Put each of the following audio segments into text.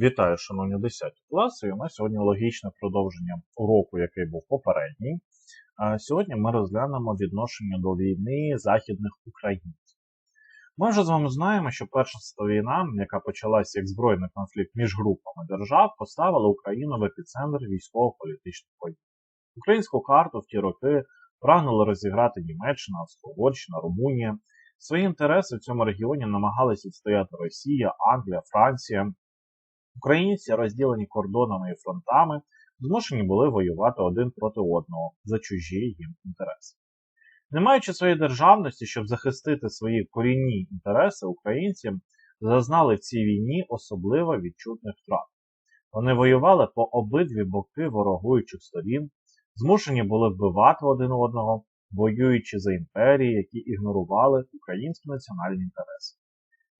Вітаю, шановні 10 класи. І у нас сьогодні логічне продовження уроку, який був попередній. Сьогодні ми розглянемо відношення до війни західних українців. Ми вже з вами знаємо, що Перша війна, яка почалася як збройний конфлікт між групами держав, поставила Україну в епіцентр військово-політичних подій. Українську карту в ті роки прагнули розіграти Німеччина, Австро-Угорщина, Румунія. Свої інтереси в цьому регіоні намагалися відстояти Росія, Англія, Франція. Українці, розділені кордонами і фронтами, змушені були воювати один проти одного за чужі їм інтереси. Не маючи своєї державності, щоб захистити свої корінні інтереси, українці зазнали в цій війні особливо відчутних втрат. Вони воювали по обидві боки ворогуючих сторін, змушені були вбивати один одного, воюючи за імперії, які ігнорували українські національні інтереси.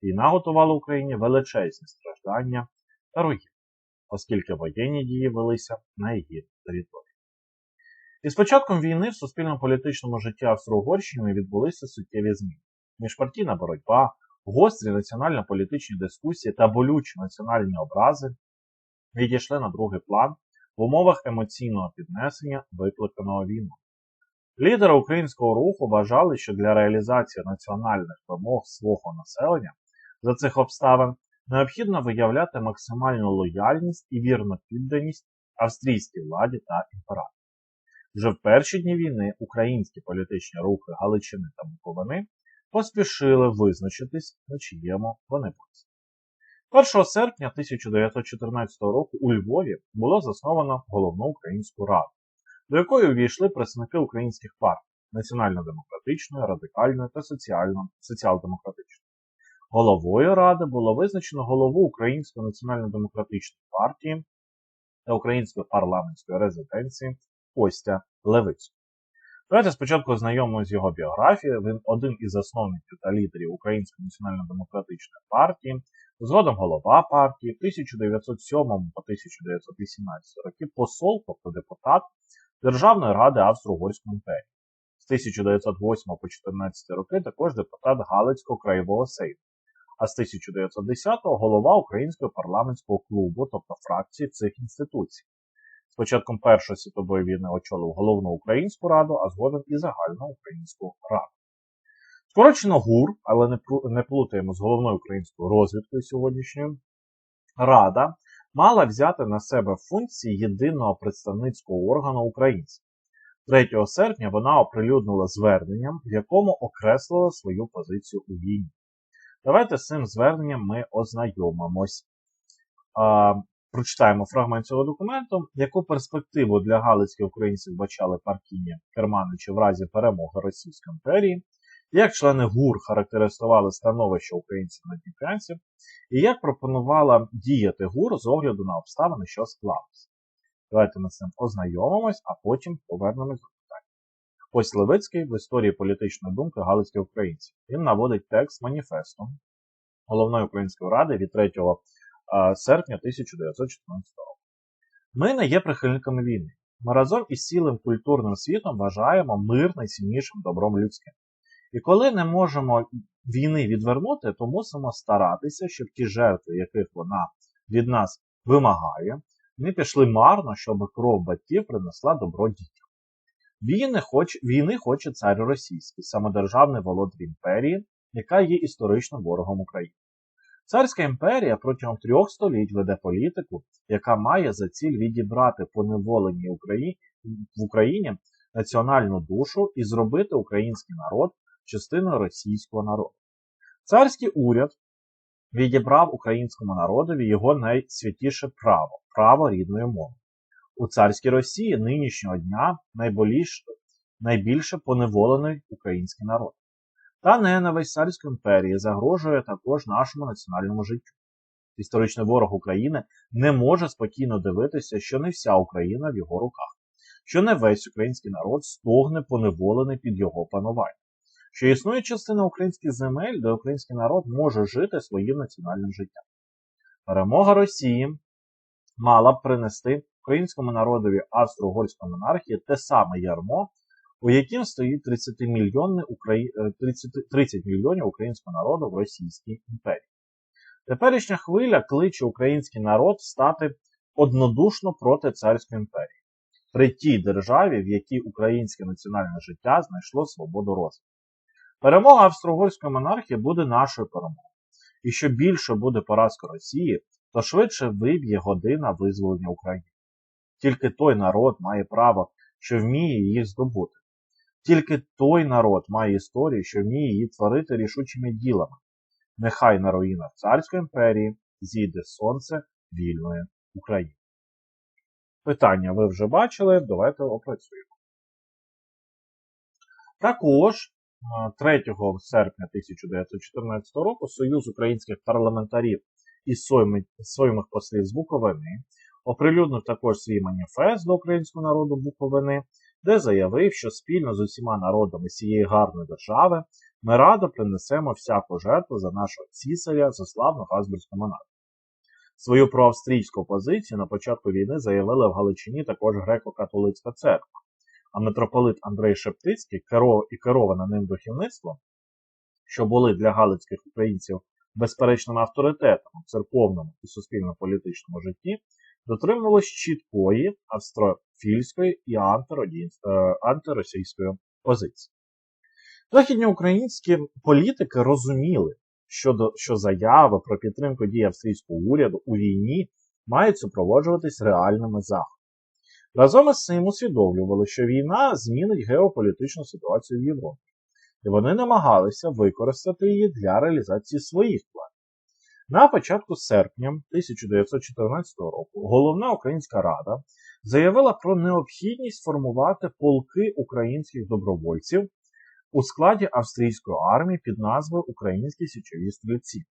Війна готувала Україні величезні страждання та оскільки воєнні дії велися на її території. І з початком війни в суспільному політичному житті Австро-Угорщини відбулися суттєві зміни. Міжпартійна боротьба, гострі національно-політичні дискусії та болючі національні образи відійшли на другий план в умовах емоційного піднесення, викликаного війною. Лідери українського руху вважали, що для реалізації національних вимог свого населення за цих обставин необхідно виявляти максимальну лояльність і вірну підданість австрійській владі та імператору. Вже в перші дні війни українські політичні рухи Галичини та Буковини поспішили визначитись, на чиєму вони боці. 1 серпня 1914 року у Львові було засновано головну українську раду, до якої увійшли представники українських партій національно-демократичної, радикальної та соціал-демократичної. Головою ради було визначено голову Української національно-демократичної партії та Української парламентської резиденції Костя Левицького. Давайте спочатку ознайомимося з його біографією. Він один із засновників та лідерів Української національно-демократичної партії, згодом голова партії, в 1907 по 1918 роки посол, тобто депутат Державної ради Австро-Угорської імперії. З 1908 по 14 роки також депутат Галицького краєвого сейму, а з 1910-го голова Українського парламентського клубу, тобто фракції цих інституцій. З початком Першої світової війни очолив головну українську раду, а згодом і загальну українську раду. Скорочено ГУР, але не плутаємо з головною українською розвідкою сьогоднішньою, Рада мала взяти на себе функції єдиного представницького органу українців. 3 серпня вона оприлюднила зверненням, в якому окреслила свою позицію у війні. Давайте з цим зверненням ми ознайомимось. Прочитаємо фрагмент цього документу, яку перспективу для галицьких українців бачали партійні керманичі в разі перемоги Російської імперії, як члени ГУР характеризували становище українців на Дніпрянців, і як пропонувала діяти ГУР з огляду на обставини, що склалися. Давайте ми з цим ознайомимось, а потім повернемось. Ось Левицький в історії політичної думки галицьких українців. Він наводить текст маніфесту Головної української ради від 3 серпня 1914 року. Ми не є прихильниками війни. Ми разом із цілим культурним світом вважаємо мир найціннішим добром людським. І коли не можемо війни відвернути, то мусимо старатися, щоб ті жертви, яких вона від нас вимагає, не пішли марно, щоб кров батьків принесла добро дітям. Війни, хоч, війни хоче цар російський, самодержавний володар імперії, яка є історичним ворогом України. Царська імперія протягом трьох століть веде політику, яка має за ціль відібрати поневолені в Україні національну душу і зробити український народ частиною російського народу. Царський уряд відібрав українському народові його найсвятіше право право рідної мови. У царській Росії нинішнього дня найбільше, найбільше поневолений український народ. Та ненависть царської імперії загрожує також нашому національному життю. Історичний ворог України не може спокійно дивитися, що не вся Україна в його руках, що не весь український народ стогне поневолений під його панування, що існує частина українських земель, де український народ може жити своїм національним життям. Перемога Росії мала б принести українському народові австро-угорської монархії те саме ярмо, у яким стоїть 30 мільйонів, 30, 30 мільйонів українського народу в Російській імперії. Теперішня хвиля кличе український народ стати однодушно проти царської імперії, при тій державі, в якій українське національне життя знайшло свободу розвитку. Перемога австро-угорської монархії буде нашою перемогою. І що більше буде поразка Росії, то швидше виб'є година визволення України. Тільки той народ має право, що вміє їх здобути. Тільки той народ має історію, що вміє її творити рішучими ділами. Нехай на руїнах Царської імперії зійде сонце вільної України. Питання ви вже бачили, давайте опрацюємо. Також 3 серпня 1914 року Союз українських парламентарів із своїх послів з Буковини оприлюднив також свій маніфест до українського народу Буковини, де заявив, що спільно з усіма народами цієї гарної держави ми радо принесемо всяку жертву за нашого цісаря за славну Газбурзьку монархію. Свою проавстрійську позицію на початку війни заявили в Галичині також греко-католицька церква, а митрополит Андрей Шептицький і кероване ним духовництво, що були для галицьких українців безперечним авторитетом у церковному і суспільно-політичному житті, дотримувалось чіткої австрофільської і антиросійської позиції. Західні українські політики розуміли, що, що заяви про підтримку дій австрійського уряду у війні мають супроводжуватись реальними заходами. Разом із цим усвідомлювали, що війна змінить геополітичну ситуацію в Європі, і вони намагалися використати її для реалізації своїх планів. На початку серпня 1914 року головна українська рада заявила про необхідність формувати полки українських добровольців у складі австрійської армії під назвою Українські січові стрільці.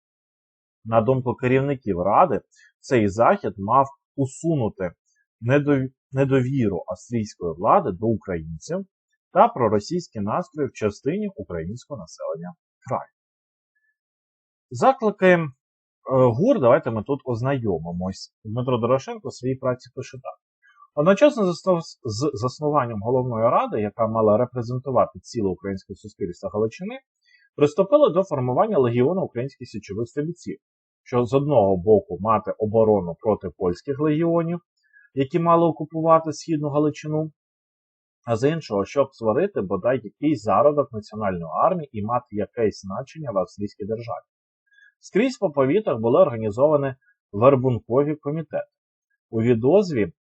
На думку керівників ради, цей захід мав усунути недовіру австрійської влади до українців та проросійські настрої в частині українського населення краю. Заклики ГУР, давайте ми тут ознайомимось. Дмитро Дорошенко в своїй праці пише так. Одночасно з заснуванням головної ради, яка мала репрезентувати ціле українське суспільство Галичини, приступили до формування легіону українських січових стрільців, що з одного боку мати оборону проти польських легіонів, які мали окупувати східну Галичину, а з іншого, щоб створити бодай якийсь зародок національної армії і мати якесь значення в австрійській державі. Скрізь по повітах були організовані вербункові комітети. У відозві е,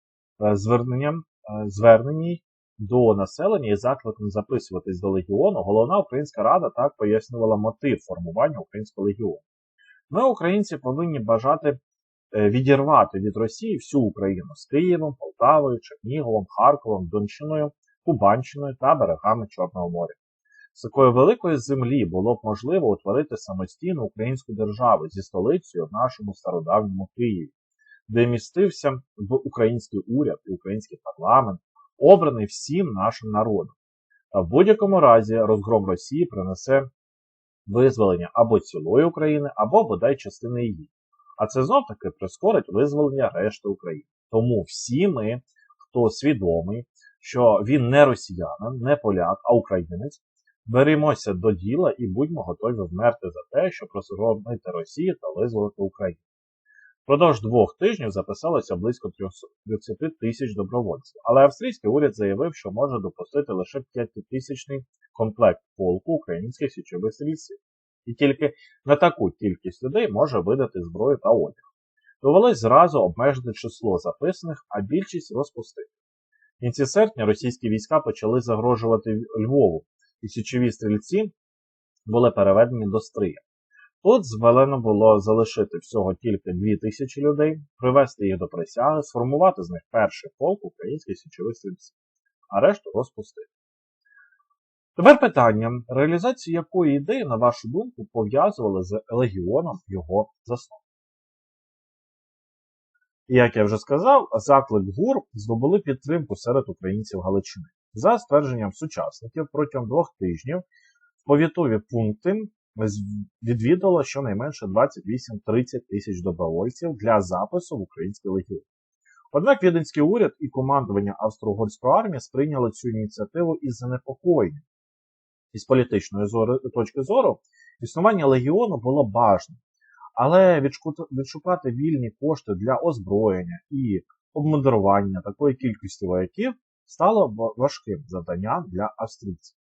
зверненням, е, зверненні до населення і закликом записуватись до легіону, головна українська рада так пояснювала мотив формування українського легіону. Ми, українці, повинні бажати е, відірвати від Росії всю Україну з Києвом, Полтавою, Черніговом, Харковом, Дончиною, Кубанщиною та берегами Чорного моря. З такої великої землі було б можливо утворити самостійну українську державу зі столицею в нашому стародавньому Києві, де містився в український уряд і український парламент, обраний всім нашим народом. А в будь-якому разі розгром Росії принесе визволення або цілої України, або бодай частини її. А це знов таки прискорить визволення решти України. Тому всі ми, хто свідомий, що він не росіянин, не поляк, а українець, Берімося до діла і будьмо готові вмерти за те, щоб розгромити Росію та визволити Україну. Впродовж двох тижнів записалося близько 30 тисяч добровольців, але австрійський уряд заявив, що може допустити лише 5-тисячний комплект полку українських січових стрільців, і тільки на таку кількість людей може видати зброю та одяг. Довелось зразу обмежити число записаних, а більшість розпустити. В кінці серпня російські війська почали загрожувати Львову, і січові стрільці були переведені до стрия. Тут звелено було залишити всього тільки 2 тисячі людей, привести їх до присяги, сформувати з них перший полк українських січових стрільців, а решту розпустити. Тепер питання, реалізацію якої ідеї, на вашу думку, пов'язували з легіоном його засновників. Як я вже сказав, заклик ГУР здобули підтримку серед українців Галичини. За ствердженням сучасників, протягом двох тижнів повітові пункти відвідало щонайменше 28-30 тисяч добровольців для запису в український легіон. Однак віденський уряд і командування Австро-Угорської армії сприйняли цю ініціативу із занепокоєнням. Із політичної точки зору існування легіону було бажаним, Але відшукати вільні кошти для озброєння і обмудрування такої кількості вояків стало важким завданням для австрійців.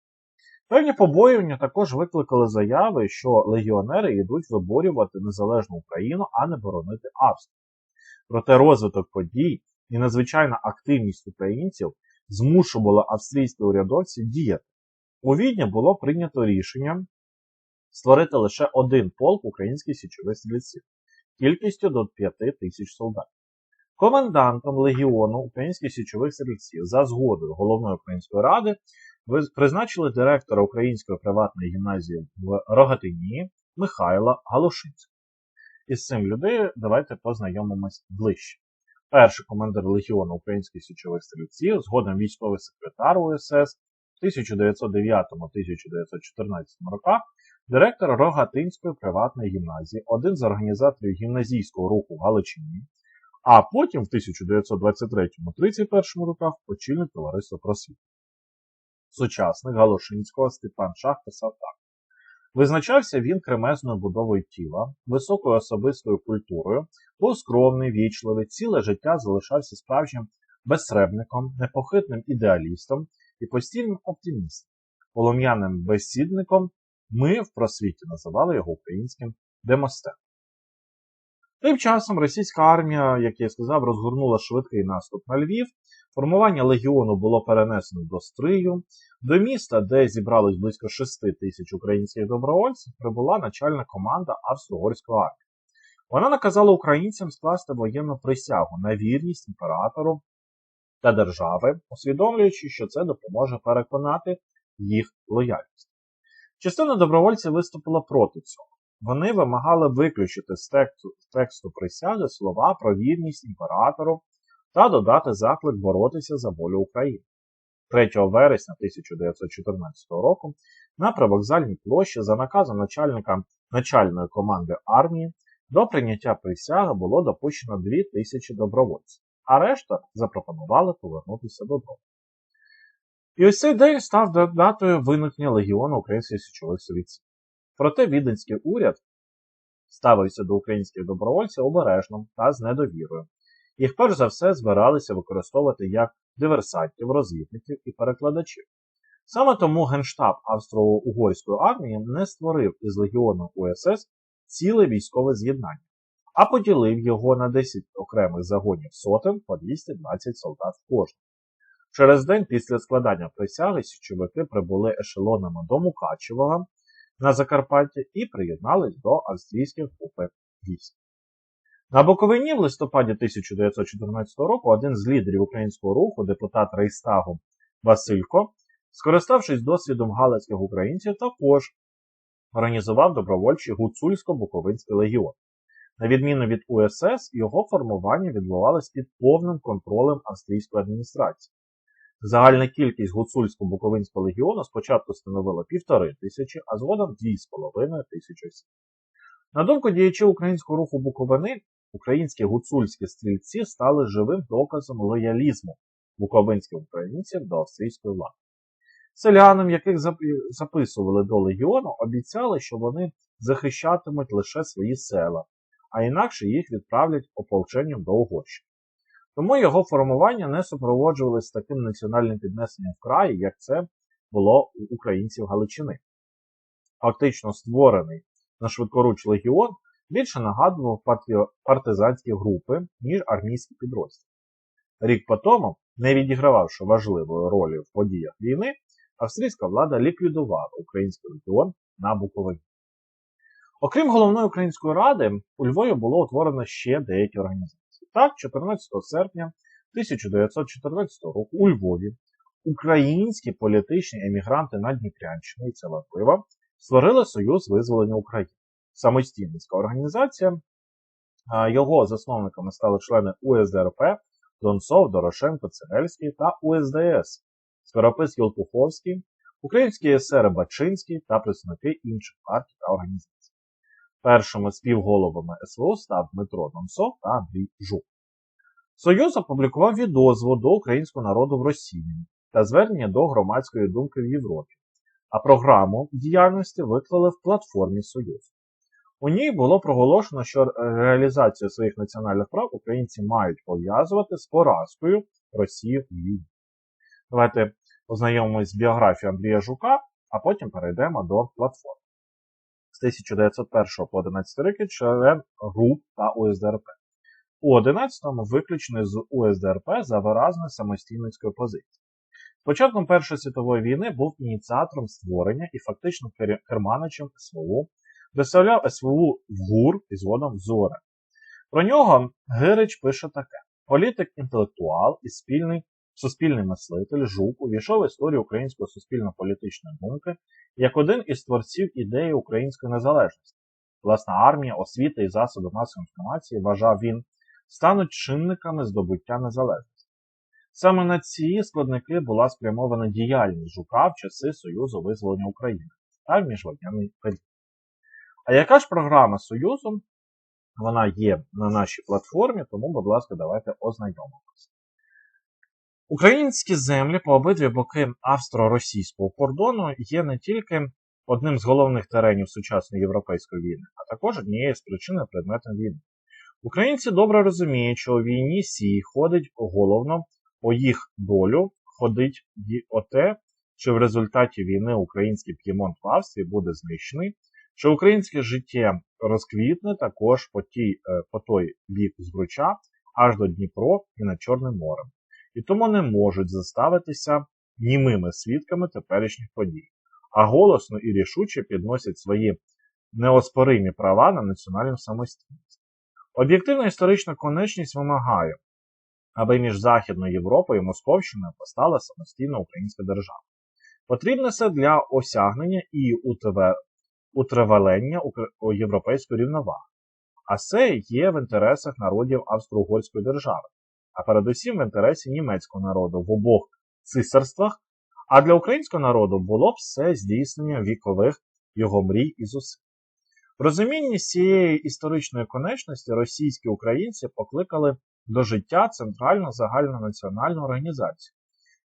Певні побоювання також викликали заяви, що легіонери йдуть виборювати незалежну Україну, а не боронити Австрію. Проте розвиток подій і надзвичайна активність українців змушувала австрійські урядовці діяти. У Відні було прийнято рішення створити лише один полк українських січових стрільців кількістю до 5 тисяч солдатів. Комендантом легіону українських січових стрільців за згодою головної української ради призначили директора Української приватної гімназії в Рогатині Михайла Галушинського. Із цим людиною давайте познайомимось ближче. Перший командир легіону українських січових стрільців, згодом військовий секретар УСС в 1909-1914 роках, директор Рогатинської приватної гімназії, один з організаторів гімназійського руху в Галичині, а потім в 1923-31 роках очільник товариства просвіти. Сучасник Галошинського Степан Шах писав так. Визначався він кремезною будовою тіла, високою особистою культурою, був скромний, вічливий, ціле життя залишався справжнім безсребником, непохитним ідеалістом і постійним оптимістом, полум'яним безсідником. Ми в просвіті називали його українським демостем. Тим часом російська армія, як я сказав, розгорнула швидкий наступ на Львів. Формування легіону було перенесено до Стрию. До міста, де зібралось близько 6 тисяч українських добровольців, прибула начальна команда австро-угорської армії. Вона наказала українцям скласти воєнну присягу на вірність імператору та держави, усвідомлюючи, що це допоможе переконати їх лояльність. Частина добровольців виступила проти цього. Вони вимагали виключити з тексту, з тексту присяги слова про вірність імператору та додати заклик боротися за волю України. 3 вересня 1914 року на привокзальній площі за наказом начальника начальної команди армії до прийняття присяги було допущено 2 тисячі добровольців, а решта запропонували повернутися додому. І ось цей день став датою виникнення Легіону українських січових стрільців. Проте віденський уряд ставився до українських добровольців обережно та з недовірою. Їх перш за все збиралися використовувати як диверсантів, розвідників і перекладачів. Саме тому Генштаб Австро-Угорської армії не створив із легіону УСС ціле військове з'єднання, а поділив його на 10 окремих загонів сотень по 220 солдат в. Через день після складання присяги січовики прибули ешелонами до Мукачевого на Закарпаття і приєднались до австрійських групи військ. На Буковині в листопаді 1914 року один з лідерів українського руху, депутат Рейстагу Василько, скориставшись досвідом галицьких українців, також організував добровольчий гуцульсько-буковинський легіон. На відміну від УСС, його формування відбувалось під повним контролем австрійської адміністрації. Загальна кількість гуцульсько-буковинського легіону спочатку становила півтори тисячі, а згодом дві з половиною тисячі осіб. На думку діячів українського руху Буковини, українські гуцульські стрільці стали живим доказом лоялізму буковинських українців до австрійської влади. Селянам, яких записували до легіону, обіцяли, що вони захищатимуть лише свої села, а інакше їх відправлять ополченням до Угорщини. Тому його формування не супроводжувалось таким національним піднесенням в краї, як це було у українців Галичини. Фактично створений на швидкоруч легіон більше нагадував партизанські групи, ніж армійські підрозділи. Рік по тому, не відігрававши важливої ролі в подіях війни, австрійська влада ліквідувала український легіон на Буковині. Окрім головної української ради, у Львові було утворено ще деякі організації. Так, 14 серпня 1914 року у Львові українські політичні емігранти на Дніпрянщині і це важливо, створили Союз визволення України. Самостійницька організація. Його засновниками стали члени УСДРП Донцов, Дорошенко, Цегельський та УСДС, Скоропис Єлпуховський, українські есери Бачинський та представники інших партій та організацій. Першими співголовами СВО став Дмитро Донцов та Андрій Жук. Союз опублікував відозву до українського народу в Росії та звернення до громадської думки в Європі, а програму діяльності виклали в платформі Союзу. У ній було проголошено, що реалізацію своїх національних прав українці мають пов'язувати з поразкою Росії в війні. Давайте ознайомимось з біографією Андрія Жука, а потім перейдемо до платформи. З 1901 по 11 роки член ГУ та УСДРП. У 11-му виключений з УСДРП за виразне самостійницькою позицією. Початком Першої світової війни був ініціатором створення і фактично керманичем СВУ, представляв СВУ в ГУР і згодом в ЗОРе. Про нього Гирич пише таке: політик-інтелектуал і спільний суспільний мислитель Жук увійшов в історію української суспільно-політичної думки як один із творців ідеї української незалежності. Власна армія, освіта і засоби масової інформації, вважав він, стануть чинниками здобуття незалежності. Саме на ці складники була спрямована діяльність Жука в часи Союзу визволення України та в міжвоєнний період. А яка ж програма Союзу? Вона є на нашій платформі, тому, будь ласка, давайте ознайомимося. Українські землі по обидві боки австро-російського кордону є не тільки одним з головних теренів сучасної європейської війни, а також однією з причин предметом війни. Українці добре розуміють, що у війні сій ходить головно по їх долю, ходить і оте, що в результаті війни український п'ємонт в Австрії буде знищений, що українське життя розквітне також по, тій, е, по той бік збруча аж до Дніпро і над Чорним морем і тому не можуть заставитися німими свідками теперішніх подій, а голосно і рішуче підносять свої неоспоримі права на національну самостійність. Об'єктивна історична конечність вимагає, аби між Західною Європою і Московщиною постала самостійна українська держава. Потрібне це для осягнення і утривалення європейської рівноваги. А це є в інтересах народів Австро-Угорської держави, а передусім в інтересі німецького народу в обох цисарствах, а для українського народу було б все здійснення вікових його мрій і зусиль. В цієї історичної конечності російські українці покликали до життя Центральну загальнонаціональну організацію,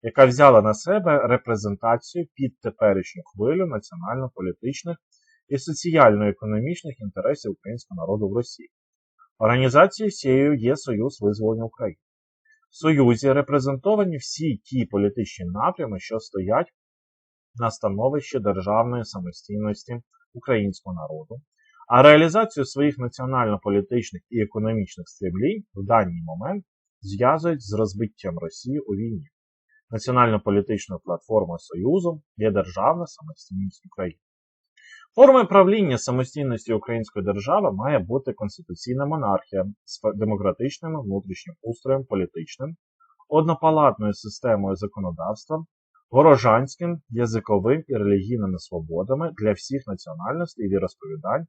яка взяла на себе репрезентацію під теперішню хвилю національно-політичних і соціально-економічних інтересів українського народу в Росії. Організацією цією є Союз визволення України. Союзі репрезентовані всі ті політичні напрями, що стоять на становищі державної самостійності українського народу, а реалізацію своїх національно-політичних і економічних стремлінь в даний момент зв'язують з розбиттям Росії у війні. Національно-політичною платформою Союзу є державна самостійність України. Формою правління самостійності української держави має бути конституційна монархія з демократичним внутрішнім устроєм політичним, однопалатною системою законодавства, горожанським, язиковим і релігійними свободами для всіх національностей і віросповідань,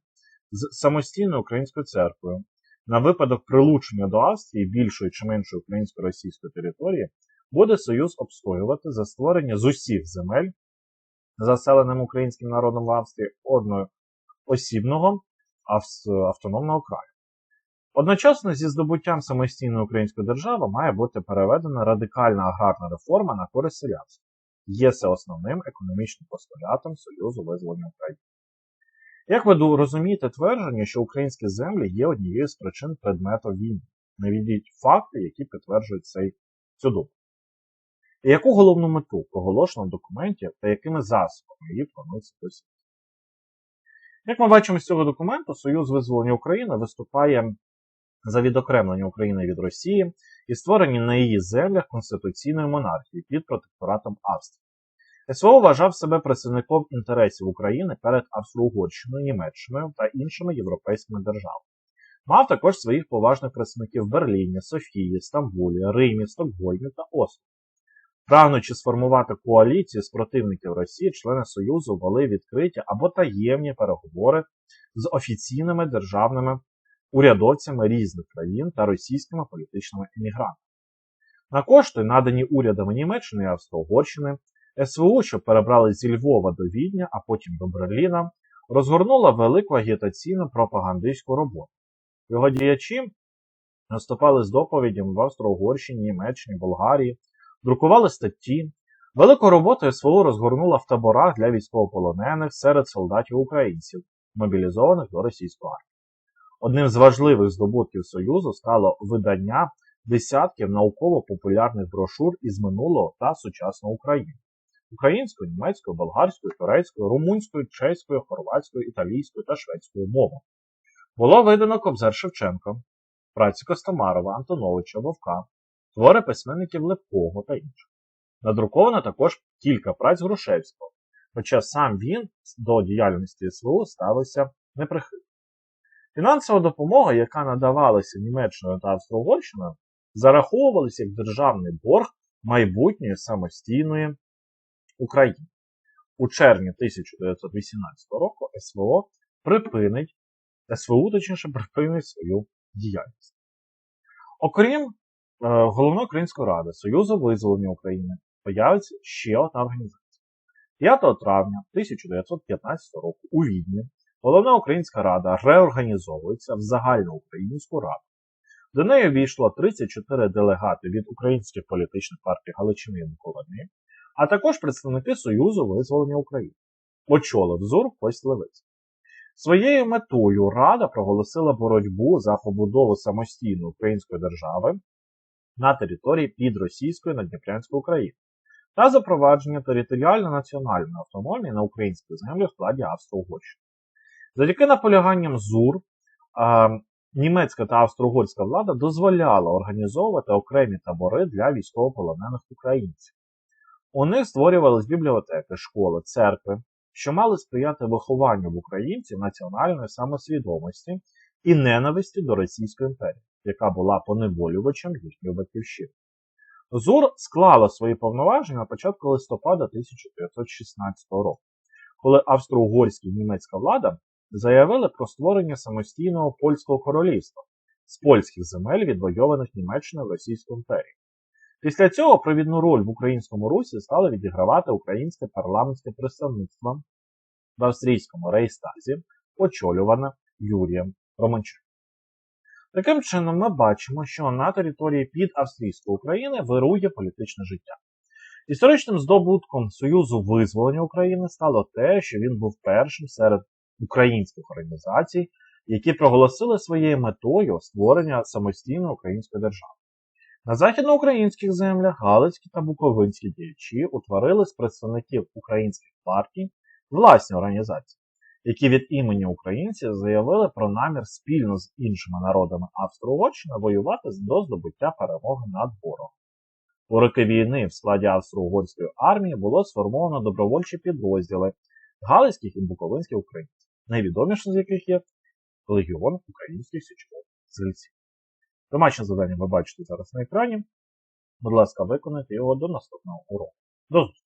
з самостійною українською церквою. На випадок прилучення до Австрії більшої чи меншої українсько-російської території буде Союз обстоювати за створення з усіх земель заселеним українським народом в Австрії одноосібного автономного краю. Одночасно зі здобуттям самостійної української держави має бути переведена радикальна аграрна реформа на користь селянства. Є це основним економічним постулятом Союзу визволення України. Як ви розумієте твердження, що українські землі є однією з причин предмету війни? Навідіть факти, які підтверджують цей, цю думку. І яку головну мету проголошено в документі та якими засобами її планується досягти? Як ми бачимо з цього документу, Союз визволення України виступає за відокремлення України від Росії і створення на її землях конституційної монархії під протекторатом Австрії. СВО вважав себе представником інтересів України перед Австро-Угорщиною, Німеччиною та іншими європейськими державами. Мав також своїх поважних представників в Берліні, Софії, Стамбулі, Римі, Стокгольмі та Осло. Прагнучи сформувати коаліцію з противників Росії, члени Союзу вели відкриті або таємні переговори з офіційними державними урядовцями різних країн та російськими політичними емігрантами. На кошти, надані урядами Німеччини і Австро-Угорщини, СВУ, що перебрали зі Львова до Відня, а потім до Берліна, розгорнула велику агітаційну пропагандистську роботу. Його діячі наступали з доповідями в Австро-Угорщині, Німеччині, Болгарії друкували статті. Велику роботу СВО розгорнула в таборах для військовополонених серед солдатів українців мобілізованих до російської армії. Одним з важливих здобутків Союзу стало видання десятків науково-популярних брошур із минулого та сучасної України українською, німецькою, болгарською, турецькою, румунською, чеською, хорватською, італійською та шведською мовами. Було видано Кобзар Шевченка, праці Костомарова, Антоновича, Вовка, твори письменників Лепкого та інших. Надруковано також кілька праць Грушевського, хоча сам він до діяльності СВО ставився неприхильно. Фінансова допомога, яка надавалася Німеччиною та Австро-Угорщиною, зараховувалася як державний борг майбутньої самостійної України. У червні 1918 року СВО припинить, СВУ, точніше, припинить свою діяльність. Окрім е, Головної Української ради Союзу визволення України появиться ще одна організація. 5 травня 1915 року у Відні Головна Українська Рада реорганізовується в загальну українську раду. До неї війшло 34 делегати від українських політичних партій Галичини і Буковини, а також представники Союзу визволення України. Очолив ЗУР Левиць. Своєю метою Рада проголосила боротьбу за побудову самостійної української держави на території підросійської Надніпрянської України та запровадження територіально-національної автономії на українській землі в складі Австро-Угорщини. Завдяки наполяганням ЗУР німецька та австро-угорська влада дозволяла організовувати окремі табори для військовополонених українців. У них створювались бібліотеки, школи, церкви, що мали сприяти вихованню в українців національної самосвідомості і ненависті до Російської імперії, яка була поневолювачем їхньої батьківщини. ЗУР склала свої повноваження на початку листопада 1916 року, коли австро-угорська і німецька влада заявили про створення самостійного польського королівства з польських земель, відвойованих Німеччиною в Російську імперію. Після цього провідну роль в українському русі стало відігравати українське парламентське представництво в австрійському рейстазі, очолюване Юрієм Романчуком. Таким чином, ми бачимо, що на території під Австрійської України вирує політичне життя. Історичним здобутком Союзу визволення України стало те, що він був першим серед українських організацій, які проголосили своєю метою створення самостійної української держави. На західноукраїнських землях Галицькі та Буковинські діячі утворили з представників українських партій власні організації, які від імені українців заявили про намір спільно з іншими народами Австро-Угорщини воювати до здобуття перемоги над ворогом. У роки війни в складі Австро-Угорської армії було сформовано добровольчі підрозділи Галицьких і Буковинських українців, найвідомішим з яких є Легіон українських січових стрільців. Домашнє завдання ви бачите зараз на екрані. Будь ласка, виконайте його до наступного уроку. До зустрічі!